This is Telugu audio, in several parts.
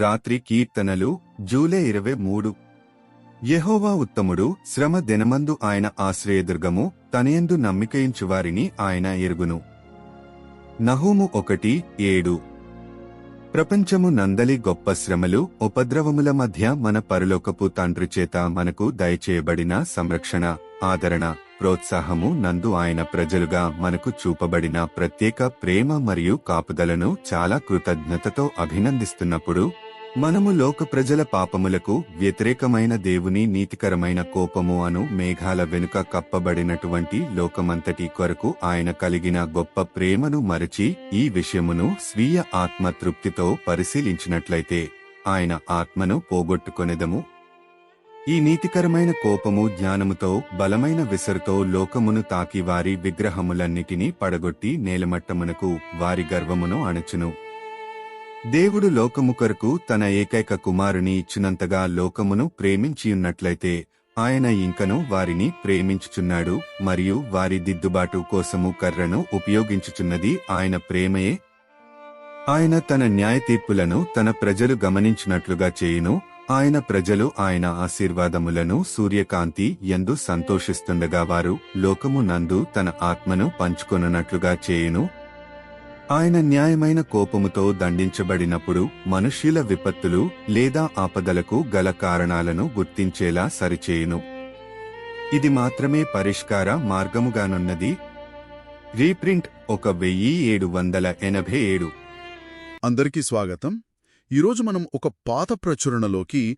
రాత్రి కీర్తనలు జూలై ఇరవై మూడు. యెహోవా ఉత్తముడు శ్రమ దినమందు ఆయన ఆశ్రయదుర్గము తనయందు నమ్మికయించువారిని ఆయన ఎరుగును. నహూము ఒకటి ఏడు. ప్రపంచము నందలి గొప్ప శ్రమలు ఉపద్రవముల మధ్య మన పరలోకపు తండ్రి చేత మనకు దయచేయబడిన సంరక్షణ ఆదరణ ప్రోత్సాహము నందు ఆయన ప్రజలుగా మనకు చూపబడిన ప్రత్యేక ప్రేమ మరియు కాపుదలను చాలా కృతజ్ఞతతో అభినందిస్తున్నప్పుడు మనము లోక ప్రజల పాపములకు వ్యతిరేకమైన దేవుని నీతికరమైన కోపము అను మేఘాల వెనుక కప్పబడినటువంటి లోకమంతటి కొరకు ఆయన కలిగిన గొప్ప ప్రేమను మరచి ఈ విషయమును స్వీయ ఆత్మ తృప్తితో పరిశీలించినట్లయితే ఆయన ఆత్మను పోగొట్టుకొనెదము. ఈ నీతికరమైన కోపము జ్ఞానముతో బలమైన విసరుతో లోకమును తాకి వారి విగ్రహములన్నిటినీ పడగొట్టి నేలమట్టమునకు వారి గర్వమును అణచును. దేవుడు లోకము కొరకు తన ఏకైక కుమారుని ఇచ్చినంతగా లోకమును ప్రేమించియున్నట్లయితే ఆయన ఇంకను వారిని ప్రేమించుచున్నాడు మరియు వారి దిద్దుబాటు కోసము కర్రను ఉపయోగించుచున్నది ఆయన ప్రేమయే. ఆయన తన న్యాయ తీర్పులను తన ప్రజలు గమనించినట్లుగా చేయును. ఆయన ప్రజలు ఆయన ఆశీర్వాదములను సూర్యకాంతి ఎందు సంతోషిస్తుండగా వారు లోకము నందు తన ఆత్మను పంచుకొనున్నట్లుగా చేయును. ఆయన న్యాయమైన కోపముతో దండించబడినప్పుడు మనుష్యుల విపత్తులు లేదా ఆపదలకు గల కారణాలను గుర్తించేలా సరిచేయును. ఇది మాత్రమే పరిష్కార మార్గముగానున్నది. రీప్రింట్ ఒక వెయ్యి ఏడు వందల ఎనభై ఏడు. అందరికీ స్వాగతం. ఈరోజు మనం ఒక పాత ప్రచురణలోకి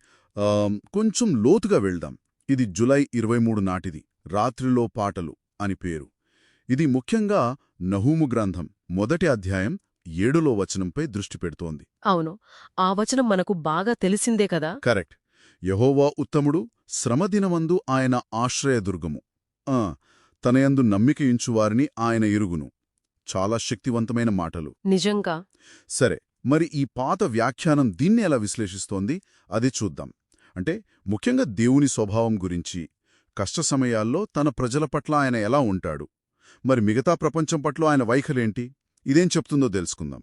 కొంచెం లోతుగా వెళ్దాం. ఇది జులై ఇరవై మూడు నాటిది. రాత్రిలో పాటలు అని పేరు. ఇది ముఖ్యంగా నహూము గ్రంథం. మొదటి అధ్యాయం ఏడులో వచనంపై దృష్టి పెడుతోంది. అవును. ఆ వచనం మనకు బాగా తెలిసిందే కదా? కరెక్ట్. యహోవా ఉత్తముడు శ్రమదినమందు ఆయన ఆశ్రయదుర్గము. ఆ, తనయందు నమ్మికయించువారిని ఆయన ఇరుగును చాలా శక్తివంతమైన మాటలు. నిజంగా? సరే మరి ఈ పాత వ్యాఖ్యానం దీన్ని ఎలా విశ్లేషిస్తోంది? అది చూద్దాం. అంటే ముఖ్యంగా దేవుని స్వభావం గురించి. కష్ట సమయాల్లో తన ప్రజల పట్ల ఆయన ఎలా ఉంటాడు? మరి మిగతా ప్రపంచం పట్ల ఆయన వైఖరేంటి? ఇదేం చెప్తుందో తెలుసుకుందాం.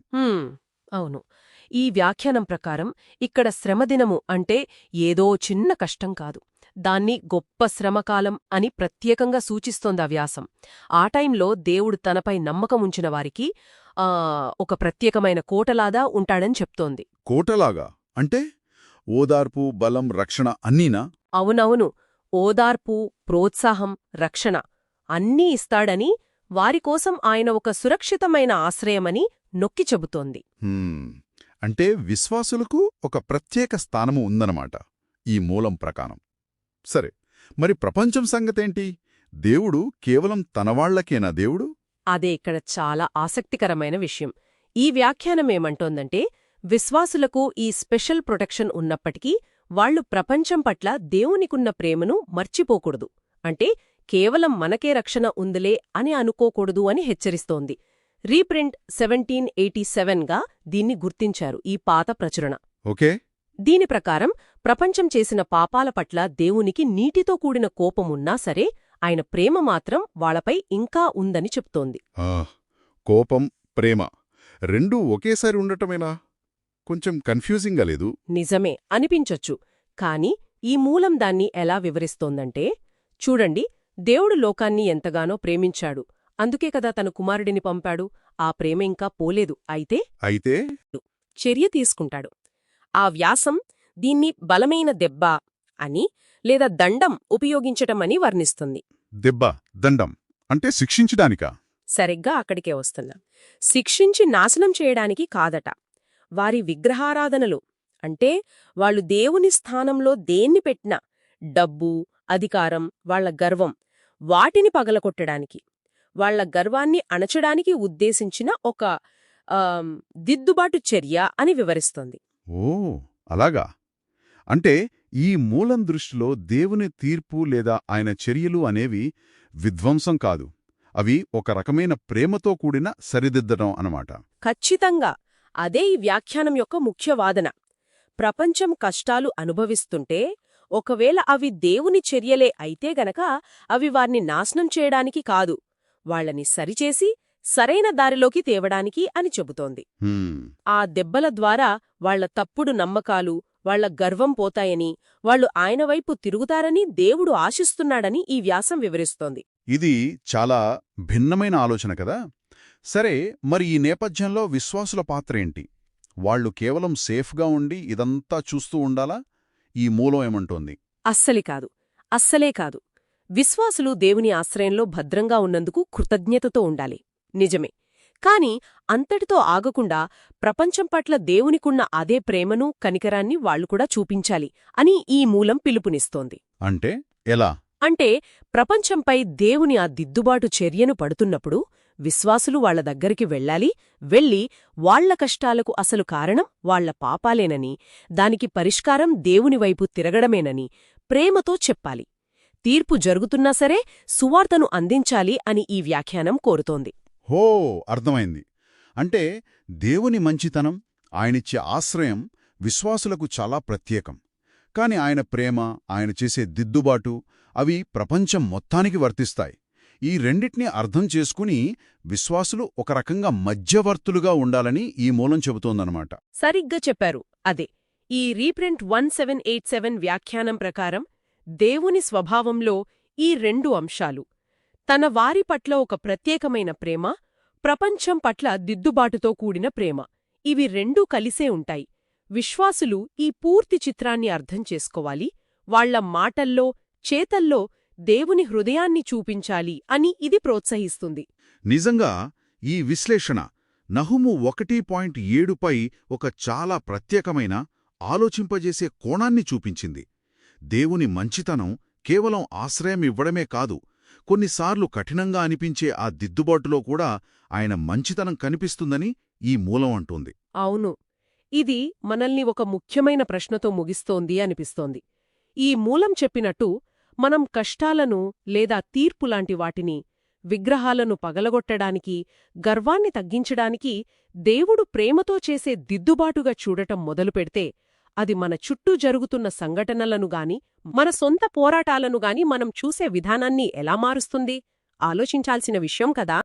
అవును. ఈ వ్యాఖ్యానం ప్రకారం ఇక్కడ శ్రమదినము అంటే ఏదో చిన్న కష్టం కాదు. దాన్ని గొప్ప శ్రమకాలం అని ప్రత్యేకంగా సూచిస్తోంది ఆ వ్యాసం. ఆ టైంలో దేవుడు తనపై నమ్మకం ఉంచిన వారికి ఆ, ఒక ప్రత్యేకమైన కోటలాదా ఉంటాడని చెప్తోంది. కోటలాగా? అంటే ఓదార్పు బలం రక్షణ అన్నీనా? అవునవును. ఓదార్పు ప్రోత్సాహం రక్షణ అన్నీ ఇస్తాడని వారికోసం ఆయన ఒక సురక్షితమైన ఆశ్రయమని నొక్కి చెబుతోంది. అంటే విశ్వాసులకు ఒక ప్రత్యేక స్థానము ఉందన్నమాట ఈ మూలం ప్రకారం. సరే మరి ప్రపంచం సంగతేంటి? దేవుడు కేవలం తనవాళ్ళకేనా దేవుడు? అదే ఇక్కడ చాలా ఆసక్తికరమైన విషయం. ఈ వ్యాఖ్యానం ఏమంటోందంటే విశ్వాసులకు ఈ స్పెషల్ ప్రొటెక్షన్ ఉన్నప్పటికీ వాళ్ళు ప్రపంచం పట్ల దేవునికున్న ప్రేమను మర్చిపోకూడదు. అంటే కేవలం మనకే రక్షణ ఉందిలే అని అనుకోకూడదు అని హెచ్చరిస్తోంది. రీప్రింట్ సెవెంటీన్ ఎయిటీ సెవెన్గా దీన్ని గుర్తించారు ఈ పాత ప్రచురణ. ఓకే. దీని ప్రకారం ప్రపంచం చేసిన పాపాల పట్ల దేవునికి నీటితో కూడిన కోపమున్నా సరే ఆయన ప్రేమ మాత్రం వాళ్ళపై ఇంకా ఉందని చెప్తోంది. కోపం ప్రేమ రెండూ ఒకేసారి ఉండటమేనా? కొంచెం కన్ఫ్యూజింగ్గా లేదు? నిజమే అనిపించొచ్చు. కాని ఈ మూలం దాన్ని ఎలా వివరిస్తోందంటే చూడండి దేవుడు లోకాన్ని ఎంతగానో ప్రేమించాడు. అందుకే కదా తన కుమారుడిని పంపాడు. ఆ ప్రేమ ఇంకా పోలేదు. అయితే అయితే చర్య తీసుకుంటాడు. ఆ వ్యాసం దీన్ని బలమైన దెబ్బ అని లేదా దండం ఉపయోగించటమని వర్ణిస్తుంది. దెబ్బ దండం అంటే శిక్షించడానికా? సరిగ్గా అక్కడికే వస్తున్నాం. శిక్షించి నాశనం చేయడానికి కాదట. వారి విగ్రహారాధనలు అంటే వాళ్ళు దేవుని స్థానంలో దేన్ని పెట్టినా డబ్బు అధికారం వాళ్ళ గర్వం వాటిని పగలకొట్టడానికి వాళ్ళ గర్వాన్ని అణచడానికి ఉద్దేశించిన ఒక దిద్దుబాటు చర్య అని వివరిస్తోంది. ఓ అలాగా. అంటే ఈ మూలం దృష్టిలో దేవుని తీర్పు లేదా ఆయన చర్యలు అనేవి విధ్వంసం కాదు. అవి ఒక రకమైన ప్రేమతో కూడిన సరిదిద్దడం అన్నమాట. ఖచ్చితంగా. అదే ఈ వ్యాఖ్యానం యొక్క ముఖ్య వాదన. ప్రపంచం కష్టాలు అనుభవిస్తుంటే ఒకవేళ అవి దేవుని చర్యలే అయితే గనక అవి వారిని నాశనం చేయడానికి కాదు. వాళ్ళని సరిచేసి సరైన దారిలోకి తేవడానికి అని చెబుతోంది. ఆ దెబ్బల ద్వారా వాళ్ళ తప్పుడు నమ్మకాలు వాళ్ళ గర్వం పోతాయని వాళ్ళు ఆయన వైపు తిరుగుతారని దేవుడు ఆశిస్తున్నాడని ఈ వ్యాసం వివరిస్తోంది. ఇది చాలా భిన్నమైన ఆలోచన కదా? సరే మరి ఈ నేపథ్యంలో విశ్వాసుల పాత్ర ఏంటి? వాళ్ళు కేవలం సేఫ్గా ఉండి ఇదంతా చూస్తూ ఉండాలా? ఈ మూలం ఏమంటోంది? అస్సలి కాదు. అస్సలే కాదు. విశ్వాసులు దేవుని ఆశ్రయంలో భద్రంగా ఉన్నందుకు కృతజ్ఞతతో ఉండాలి. నిజమే. కాని అంతటితో ఆగకుండా ప్రపంచం పట్ల దేవునికున్న అదే ప్రేమను కనికరాన్ని వాళ్ళు కూడా చూపించాలి అని ఈ మూలం పిలుపునిస్తోంది. అంటే ఎలా? అంటే ప్రపంచంపై దేవుని ఆ దిద్దుబాటు చర్యను పడుతున్నప్పుడు విశ్వాసులు వాళ్ళ దగ్గరికి వెళ్ళాలి వెళ్ళి వాళ్ళ కష్టాలకు అసలు కారణం వాళ్ళ పాపాలేనని దానికి పరిష్కారం దేవుని వైపు తిరగడమేనని ప్రేమతో చెప్పాలి. తీర్పు జరుగుతున్నా సరే సువార్తను అందించాలి అని ఈ వ్యాఖ్యానం కోరుతోంది. హో అర్థమైంది. అంటే దేవుని మంచితనం ఆయనిచ్చే ఆశ్రయం విశ్వాసులకు చాలా ప్రత్యేకం. కాని ఆయన ప్రేమ ఆయన చేసే దిద్దుబాటు అవి ప్రపంచం మొత్తానికి వర్తిస్తాయి. ఈ రెండిటిని అర్థం చేసుకుని విశ్వాసులు ఒక రకంగా మధ్యవర్తులుగా ఉండాలని ఈ మూలం చెబుతోందనమాట సరిగ్గా చెప్పారు. అదే ఈ reprint one seven eight seven వ్యాఖ్యానం ప్రకారం దేవుని స్వభావంలో ఈ రెండు అంశాలు. తన వారి పట్ల ఒక ప్రత్యేకమైన ప్రేమ ప్రపంచం పట్ల దిద్దుబాటుతో కూడిన ప్రేమ. ఇవి రెండూ కలిసే ఉంటాయి. విశ్వాసులు ఈ పూర్తి చిత్రాన్ని అర్థం చేసుకోవాలి. వాళ్ళ మాటల్లో చేతల్లో దేవుని హృదయాన్ని చూపించాలి అని ఇది ప్రోత్సహిస్తుంది. నిజంగా ఈ విశ్లేషణ నహుము ఒకటి పాయింట్ ఏడుపై ఒక చాలా ప్రత్యేకమైన ఆలోచింపజేసే కోణాన్ని చూపించింది. దేవుని మంచితనం కేవలం ఆశ్రయం ఇవ్వడమే కాదు కొన్నిసార్లు కఠినంగా అనిపించే ఆ దిద్దుబాటులో కూడా ఆయన మంచితనం కనిపిస్తుందని ఈ మూలం అంటోంది. అవును ఇది మనల్ని ఒక ముఖ్యమైన ప్రశ్నతో ముగిస్తోంది అనిపిస్తోంది. ఈ మూలం చెప్పినట్టు మనం కష్టాలను లేదా తీర్పులాంటి వాటిని విగ్రహాలను పగలగొట్టడానికి గర్వాన్ని తగ్గించడానికి దేవుడు ప్రేమతో చేసే దిద్దుబాటుగా చూడటం మొదలుపెడితే అది మన చుట్టూ జరుగుతున్న సంఘటనలను గాని మన సొంత పోరాటాలను గాని మనం చూసే విధానాన్ని ఎలా మారుస్తుంది? ఆలోచించాల్సిన విషయం కదా!